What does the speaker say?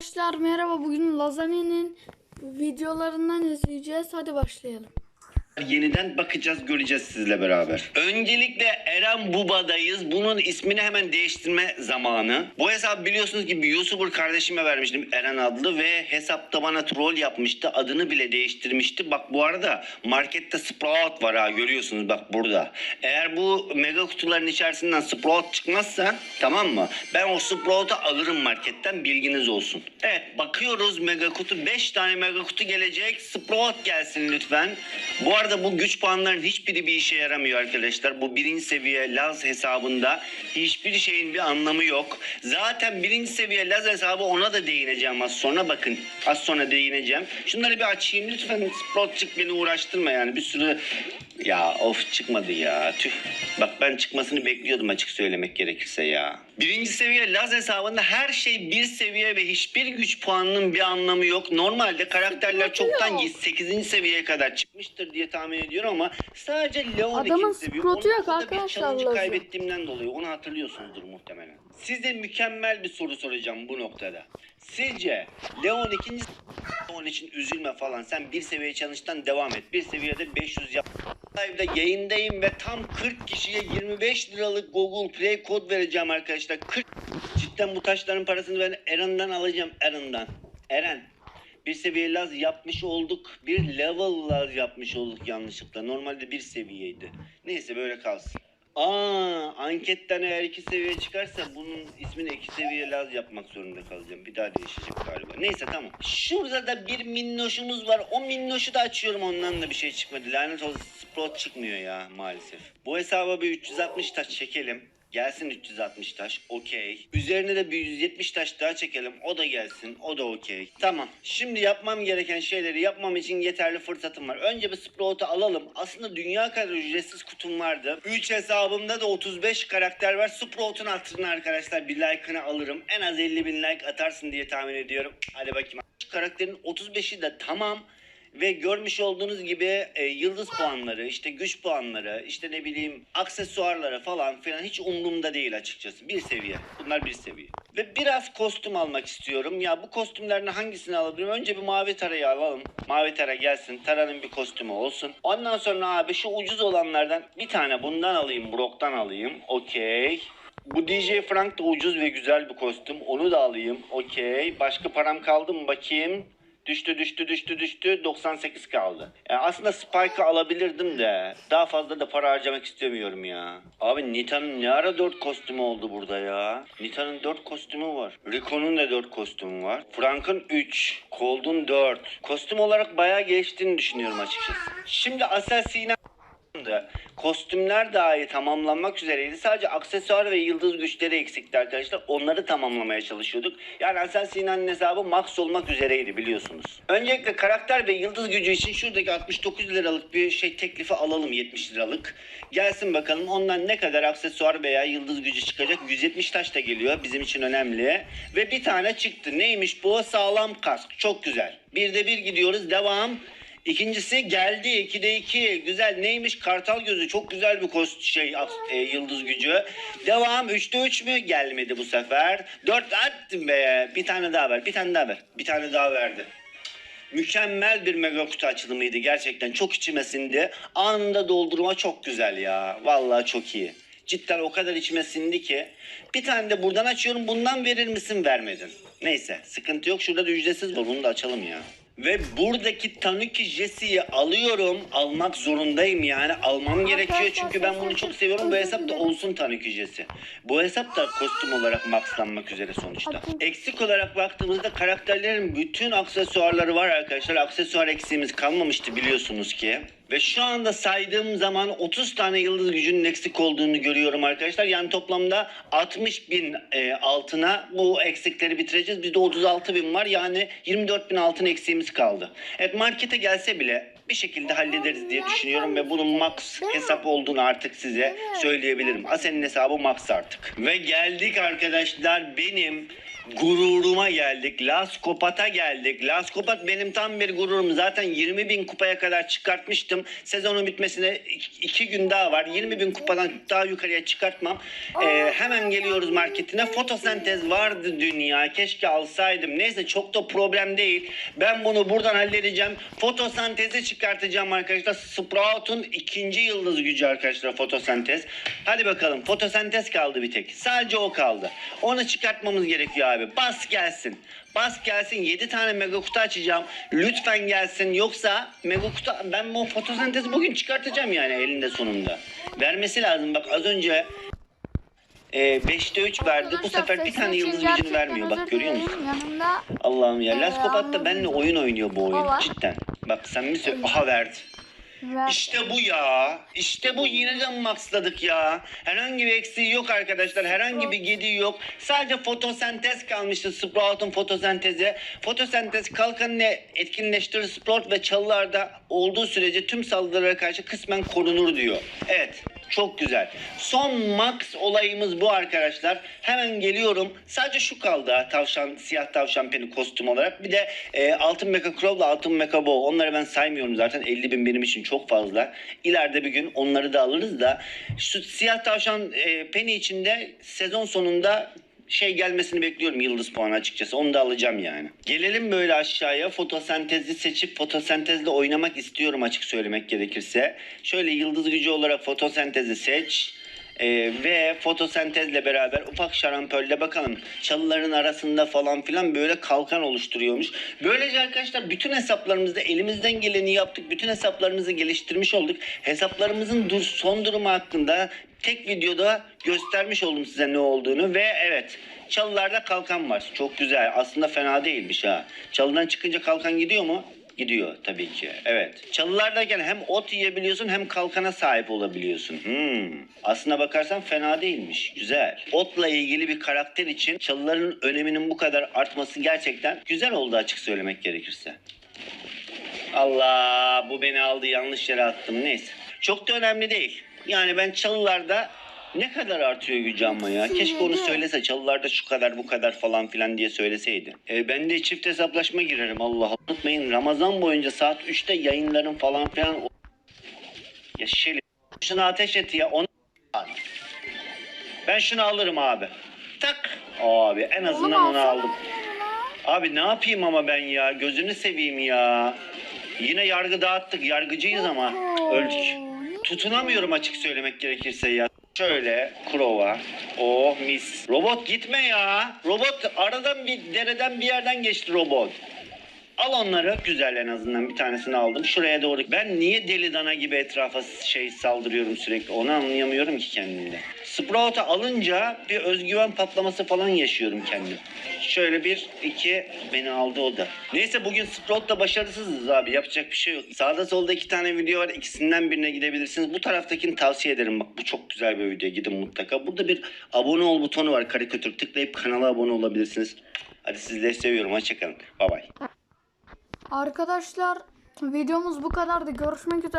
Arkadaşlar merhaba bugün Lazani'nin videolarından izleyeceğiz. Hadi başlayalım. Yeniden bakacağız göreceğiz sizle beraber. Öncelikle Eren Buba'dayız. Bunun ismini hemen değiştirme zamanı. Bu hesap biliyorsunuz ki bir YouTuber kardeşime vermiştim Eren adlı ve hesapta bana troll yapmıştı. Adını bile değiştirmişti. Bak bu arada markette Sprout var ha görüyorsunuz bak burada. Eğer bu mega kutuların içerisinden Sprout çıkmazsa tamam mı? Ben o Sprout'u alırım marketten bilginiz olsun. Evet bakıyoruz mega kutu 5 tane mega kutu gelecek. Sprout gelsin lütfen. Bu arada bu güç puanların hiçbiri bir işe yaramıyor arkadaşlar. Bu birinci seviye Laz hesabında hiçbir şeyin bir anlamı yok. Zaten birinci seviye Laz hesabı ona da değineceğim az sonra. Bakın az sonra değineceğim. Şunları bir açayım lütfen. Sproutçuk beni uğraştırma yani. Bir sürü ya of çıkmadı ya. Tüh. Bak ben çıkmasını bekliyordum açık söylemek gerekirse ya. Birinci seviye Laz hesabında her şey bir seviye ve hiçbir güç puanının bir anlamı yok. Normalde karakterler çoktan 8. seviyeye kadar çıkmıştır diye tahmin ediyorum ama sadece Leon Adamın 2. seviye. Yok Onda da bir arkadaşlar challenge kaybettiğimden dolayı onu hatırlıyorsunuzdur muhtemelen. Size mükemmel bir soru soracağım bu noktada. Sizce Leon 2. Leon için üzülme falan. Sen bir seviye challenge'dan devam et. Bir seviyede 500 yap. Live'da yayındayım ve tam 40 kişiye 25 liralık Google Play kod vereceğim arkadaşlar. 40 cidden bu taşların parasını ben Eren'den alacağım Eren'den. Eren bir seviye laz yapmış olduk. Bir level laz yapmış olduk yanlışlıkla. Normalde bir seviyeydi. Neyse böyle kalsın. Aa, anketten eğer iki seviye çıkarsa bunun ismini iki seviye laz yapmak zorunda kalacağım. Bir daha değişecek galiba. Neyse tamam. Şurada da bir minnoşumuz var. O minnoşu da açıyorum ondan da bir şey çıkmadı. Lanet olsun Sprout çıkmıyor ya maalesef. Bu hesaba bir 360 taş çekelim. Gelsin 360 taş. Okey. Üzerine de bir 170 taş daha çekelim. O da gelsin. O da okey. Tamam. Şimdi yapmam gereken şeyleri yapmam için yeterli fırsatım var. Önce bir Sprout'u alalım. Aslında dünya kadar ücretsiz kutum vardı. 3 hesabımda da 35 karakter var. Sprout'un hatırına arkadaşlar bir like'ını alırım. En az 50 bin like atarsın diye tahmin ediyorum. Hadi bakayım. Karakterin 35'i de tamam. Ve görmüş olduğunuz gibi e, yıldız puanları, işte güç puanları, işte ne bileyim aksesuarları falan filan hiç umurumda değil açıkçası. Bir seviye. Bunlar bir seviye. Ve biraz kostüm almak istiyorum. Ya bu kostümlerden hangisini alabilirim? Önce bir mavi tarayı alalım. Mavi tara gelsin. Taranın bir kostümü olsun. Ondan sonra abi şu ucuz olanlardan bir tane bundan alayım. Brock'tan alayım. Okey. Bu DJ Frank da ucuz ve güzel bir kostüm. Onu da alayım. Okey. Başka param kaldı mı bakayım. Düştü düştü düştü düştü 98 kaldı. Yani aslında Spike'ı alabilirdim de daha fazla da para harcamak istemiyorum ya. Abi Nita'nın ne ara 4 kostümü oldu burada ya? Nita'nın 4 kostümü var. Rico'nun da 4 kostümü var. Frank'ın 3. Cold'un 4. Kostüm olarak bayağı geliştiğini düşünüyorum açıkçası. Şimdi Assassin'e da kostümler dahi tamamlanmak üzereydi. Sadece aksesuar ve yıldız güçleri eksikti arkadaşlar. Onları tamamlamaya çalışıyorduk. Yani Hasan Sinan'ın hesabı max olmak üzereydi biliyorsunuz. Öncelikle karakter ve yıldız gücü için şuradaki 69 liralık bir şey teklifi alalım 70 liralık. Gelsin bakalım ondan ne kadar aksesuar veya yıldız gücü çıkacak. 170 taş da geliyor bizim için önemli. Ve bir tane çıktı. Neymiş bu? Sağlam kask. Çok güzel. Bir de bir gidiyoruz. Devam. İkincisi geldi 2'de 2 güzel. Neymiş? Kartal gözü. Çok güzel bir kost şey e, yıldız gücü. Devam. 3'te 3 mü? Gelmedi bu sefer. 4 attım be. Bir tane daha ver. Bir tane daha ver. Bir tane daha verdi. Mükemmel bir mega kutu açılımıydı gerçekten. Çok içime sindi. Anında doldurma çok güzel ya. Vallahi çok iyi. Cidden o kadar içime sindi ki. Bir tane de buradan açıyorum. Bundan verir misin? Vermedin. Neyse. Sıkıntı yok. Şurada da ücretsiz var. Bunu da açalım ya. Ve buradaki Tanuki Jesse'yi alıyorum. Almak zorundayım yani. Almam gerekiyor çünkü ben bunu çok seviyorum. Bu hesap da olsun Tanuki Jesse. Bu hesap da kostüm olarak maxlanmak üzere sonuçta. Eksik olarak baktığımızda karakterlerin bütün aksesuarları var arkadaşlar. Aksesuar eksiğimiz kalmamıştı biliyorsunuz ki. Ve şu anda saydığım zaman 30 tane yıldız gücünün eksik olduğunu görüyorum arkadaşlar. Yani toplamda 60 bin e, altına bu eksikleri bitireceğiz. Bizde 36 bin var. Yani 24 bin altın eksiğimiz kaldı. Evet markete gelse bile bir şekilde hallederiz diye düşünüyorum ve bunun max hesap olduğunu artık size söyleyebilirim. Asen'in hesabı max artık. Ve geldik arkadaşlar benim gururuma geldik. Laskopat'a geldik. Laskopat benim tam bir gururum. Zaten 20 bin kupaya kadar çıkartmıştım. Sezonun bitmesine iki gün daha var. 20 bin kupadan daha yukarıya çıkartmam. Ee, hemen geliyoruz marketine. Fotosentez vardı dünya. Keşke alsaydım. Neyse çok da problem değil. Ben bunu buradan halledeceğim. Fotosentezi çıkartacağım arkadaşlar. Sprout'un ikinci yıldız gücü arkadaşlar fotosentez. Hadi bakalım fotosentez kaldı bir tek. Sadece o kaldı. Onu çıkartmamız gerekiyor abi. Bas gelsin. Bas gelsin 7 tane mega kutu açacağım. Lütfen gelsin. Yoksa mega kutu ben bu fotosentezi bugün çıkartacağım yani elinde sonunda. Vermesi lazım. Bak az önce 5'te 3 verdi. Bu sefer bir tane yıldız gücünü vermiyor. Bak görüyor musun? Yanımda Allah'ım ya. Ee, Laskopat da benimle oyun oynuyor bu oyun. Cidden. Bak sen mi söyle? Aha verdi. İşte bu ya. İşte bu yine de maxladık ya. Herhangi bir eksiği yok arkadaşlar. Herhangi bir gediği yok. Sadece fotosentez kalmıştı Sprout'un fotosentezi. Fotosentez kalkanını etkinleştirir Sprout ve çalılarda olduğu sürece tüm saldırılara karşı kısmen korunur diyor. Evet. Çok güzel. Son max olayımız bu arkadaşlar. Hemen geliyorum. Sadece şu kaldı tavşan, siyah tavşan peni kostüm olarak. Bir de e, altın mecha crow'la altın mecha bow. Onları ben saymıyorum zaten. 50 bin benim için çok fazla. İleride bir gün onları da alırız da. Şu siyah tavşan e, peni içinde sezon sonunda şey gelmesini bekliyorum yıldız puanı açıkçası. Onu da alacağım yani. Gelelim böyle aşağıya. Fotosentezi seçip fotosentezle oynamak istiyorum açık söylemek gerekirse. Şöyle yıldız gücü olarak fotosentezi seç. Ee, ve fotosentezle beraber ufak şarampölle bakalım çalıların arasında falan filan böyle kalkan oluşturuyormuş. Böylece arkadaşlar bütün hesaplarımızda elimizden geleni yaptık. Bütün hesaplarımızı geliştirmiş olduk. Hesaplarımızın dur son durumu hakkında tek videoda göstermiş oldum size ne olduğunu ve evet çalılarda kalkan var. Çok güzel. Aslında fena değilmiş ha. Çalıdan çıkınca kalkan gidiyor mu? Gidiyor tabii ki. Evet. Çalılardayken hem ot yiyebiliyorsun hem kalkana sahip olabiliyorsun. Hmm. Aslına bakarsan fena değilmiş. Güzel. Otla ilgili bir karakter için çalıların öneminin bu kadar artması gerçekten güzel oldu açık söylemek gerekirse. Allah bu beni aldı yanlış yere attım neyse. Çok da önemli değil. Yani ben çalılarda ne kadar artıyor gücü ama ya. Keşke onu söylese çalılarda şu kadar bu kadar falan filan diye söyleseydi. E, ben de çift hesaplaşma girerim Allah Allah. Unutmayın Ramazan boyunca saat 3'te yayınlarım falan filan. Ya şeli. Şunu ateş et ya. Onu ben şunu alırım abi. Tak. Abi en azından onu aldım. Abi ne yapayım ama ben ya gözünü seveyim ya. Yine yargı dağıttık yargıcıyız ama öldük. Tutunamıyorum açık söylemek gerekirse ya. Şöyle Krova. Oh mis. Robot gitme ya. Robot aradan bir dereden bir yerden geçti robot. Al onları. Güzel en azından bir tanesini aldım. Şuraya doğru. Ben niye deli dana gibi etrafa şey saldırıyorum sürekli onu anlayamıyorum ki kendimde. Sprout'u alınca bir özgüven patlaması falan yaşıyorum kendim. Şöyle bir iki beni aldı o da. Neyse bugün Sprout'ta başarısızız abi yapacak bir şey yok. Sağda solda iki tane video var ikisinden birine gidebilirsiniz. Bu taraftakini tavsiye ederim bak bu çok güzel bir video gidin mutlaka. Burada bir abone ol butonu var karikatür tıklayıp kanala abone olabilirsiniz. Hadi sizleri seviyorum hoşçakalın. Bay bay. Arkadaşlar videomuz bu kadardı. Görüşmek üzere.